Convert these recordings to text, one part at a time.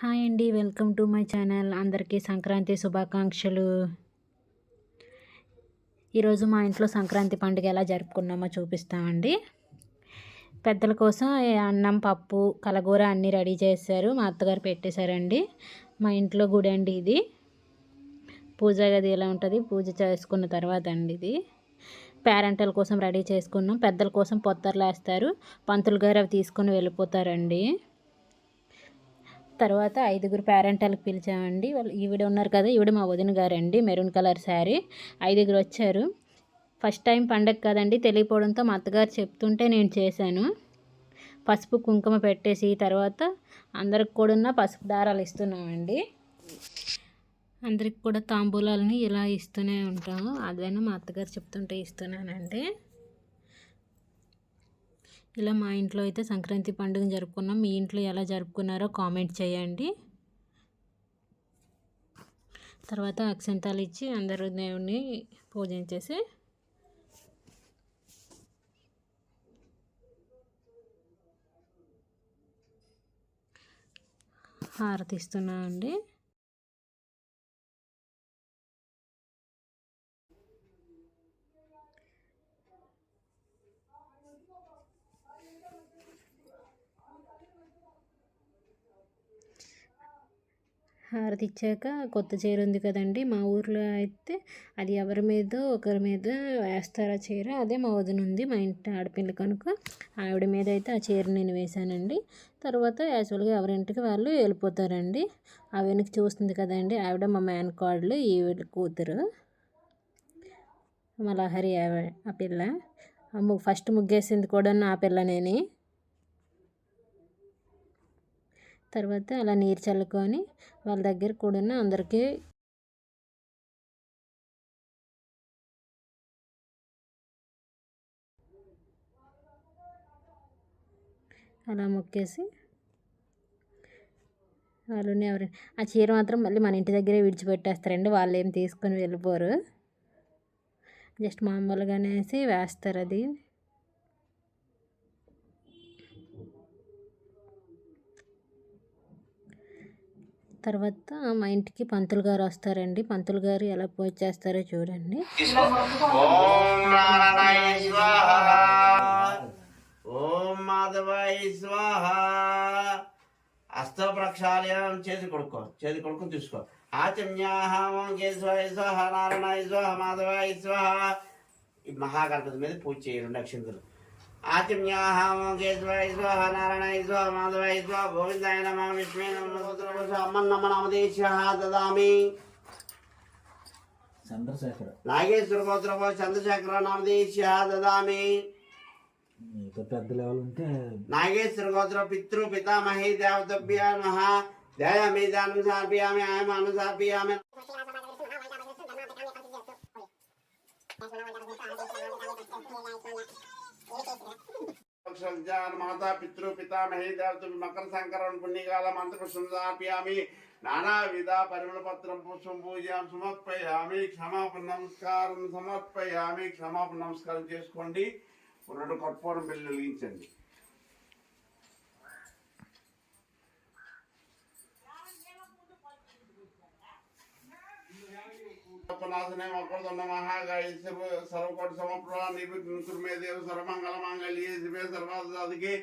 Hi అండి welcome to my channel. అందరికీ సంక్రాంతి శుభాకాంక్షలు. ఈరోజు మా ఇంట్లో సంక్రాంతి పండుగ ఎలా జరుపుకున్నామో చూపిస్తామండి. పెద్దల కోసం అన్నం పప్పు కలగూర అన్నీ రెడీ చేశారు. మా అత్తగారు పెట్టేశారండి. మా ఇంట్లో గుడి అండి ఇది. పూజా గది ఎలా ఉంటుంది? పూజ చేసుకున్న తర్వాత అండి ఇది. పేరెంటల కోసం రెడీ చేసుకున్నాం. పెద్దల కోసం పొత్తర్లు వేస్తారు. పంతులు గారు అవి తీసుకొని వెళ్ళిపోతారండి. తర్వాత ఐదుగురు పేరెంటాలకు పిలిచామండి. వాళ్ళు ఈవిడ ఉన్నారు కదా ఈవిడ మా వదిన గారండి మెరూన్ కలర్ శారీ ఐదుగురు వచ్చారు. ఫస్ట్ టైం పండగ కదండి తెలియపోవడంతో మా అత్తగారు చెప్తుంటే నేను చేశాను. పసుపు కుంకుమ పెట్టేసి తర్వాత అందరికి కూడా పసుపు దారాలు ఇస్తున్నామండి. అందరికి కూడా తాంబూలాలని ఇలా ఇస్తూనే ఉంటాము. అదైనా మా అత్తగారు చెప్తుంటే ఇస్తున్నానండి. ఇలా మా ఇంట్లో అయితే సంక్రాంతి పండుగ జరుపుకున్నాం. మీ ఇంట్లో ఎలా జరుపుకున్నారో కామెంట్ చేయండి. తర్వాత అక్షంతాలు ఇచ్చి అందరూ దేవుణ్ణి పూజించేసి హారతి అండి హారతి ఇచ్చాక కొత్త చీర ఉంది కదండి మా ఊర్లో అయితే అది ఎవరి మీద ఒకరి మీద వేస్తారా చీర. అదే మా వదిన ఉంది మా ఇంటి ఆడపిల్ల కనుక ఆవిడ మీద అయితే ఆ చీర నేను వేశానండి. తర్వాత యాక్చువల్గా ఎవరింటికి వాళ్ళు వెళ్ళిపోతారండి. ఆ వెనక్కి చూస్తుంది కదండి ఆవిడ మా మ్యాన్ కార్డులు ఈవిడ కూతురు. మా లహరి ఆ పిల్ల. ఫస్ట్ ముగ్గేసింది కూడా ఆ పిల్లనేని తర్వాత అలా నీరు చల్లుకొని వాళ్ళ దగ్గర కూడా అందరికీ అలా మొక్కేసి వాళ్ళని ఎవరి ఆ చీర మాత్రం మళ్ళీ మన ఇంటి దగ్గరే విడిచిపెట్టేస్తారండి. వాళ్ళు ఏం తీసుకొని వెళ్ళిపోరు. జస్ట్ మామూలుగానేసి వేస్తారు అది. తర్వాత మా ఇంటికి పంతులు గారు వస్తారండి. పంతులు గారు ఎలా పూజ చేస్తారో చూడండి. ఓం మాధవాయ స్వాహ. అస్త ప్రక్షాళనం చేసి కొడుకో చేసి కొడుకుని తీసుకో ఆచమ్యాహం కేశవాయ స్వాహ నారాయణాయ స్వాహ మాధవాయ స్వాహ. మహాగణపతి మీద పూజ చేయండి రెండు ఆచమ్యాహం కేశవాయ స్వాహ నారాయణాయ స్వాహ మాధవాయ స్వాహ గోవిందాయ నమ విష్ణు నమ నామదేశ దదామి. చంద్రశేఖర్. నాగేశ్వర గోత్రమో చంద్రశేఖర నామదేశ దదామి. ఇంకా పెద్ద లెవెల్ ఉంటే నాగేశ్వర గోత్ర పితృ పితామహి దేవతభ్య నమ. దయామి దానం సమర్పయామి ఆయన అనుసర్పయామి. మాతా పితృ పితామహి దేవత మకర సంకరణ పుణ్యకాల మంత్రపుష్పం నానా విధ పరిమళ పత్రం పుష్పం పూజాం సమర్పయామి. క్షమాపణ నమస్కారం సమర్పయామి. క్షమాపణ నమస్కారం చేసుకోండి. రెండు కర్పూరం బిల్లు వెలిగించండి. నాశనే మకరదొండ మహాగాయ సర్వకోటి సమప్రభా నిర్విఘ్నుమే దేవ సర్వమంగళ మాంగళ్యే శివే సర్వాదికి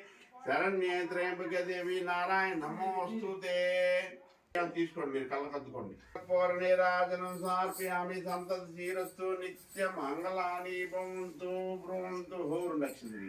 శరణ్యే త్రయంబకే దేవి నారాయణ నమోస్తుతే తీసుకోండి మీరు కళ్ళ కద్దుకోండి పూర నీరాజనం సమర్పయామి సంతతి శ్రీరస్తు నిత్య మంగళాని భవంతు భ్రువంతు హోరు లక్షలు